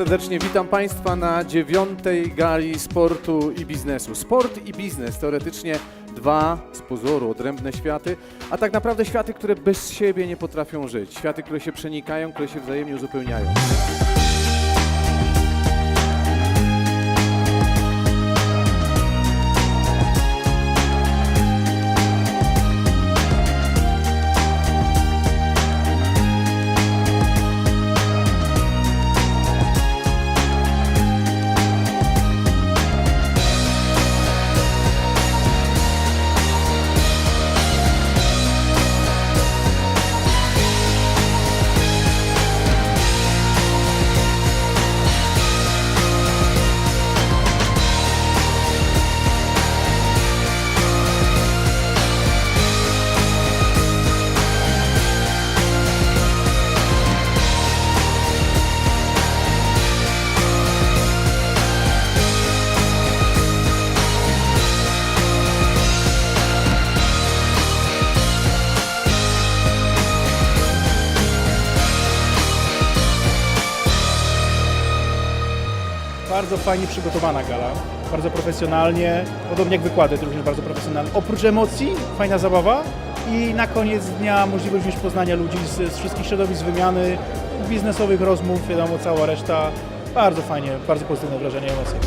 serdecznie. Witam Państwa na dziewiątej gali sportu i biznesu. Sport i biznes teoretycznie dwa z pozoru odrębne światy, a tak naprawdę światy, które bez siebie nie potrafią żyć. Światy, które się przenikają, które się wzajemnie uzupełniają. Bardzo fajnie przygotowana gala, bardzo profesjonalnie, podobnie jak wykłady, również bardzo profesjonalne. Oprócz emocji, fajna zabawa i na koniec dnia możliwość już poznania ludzi z, z wszystkich środowisk wymiany, biznesowych rozmów, wiadomo, cała reszta. Bardzo fajnie, bardzo pozytywne wrażenie, emocje.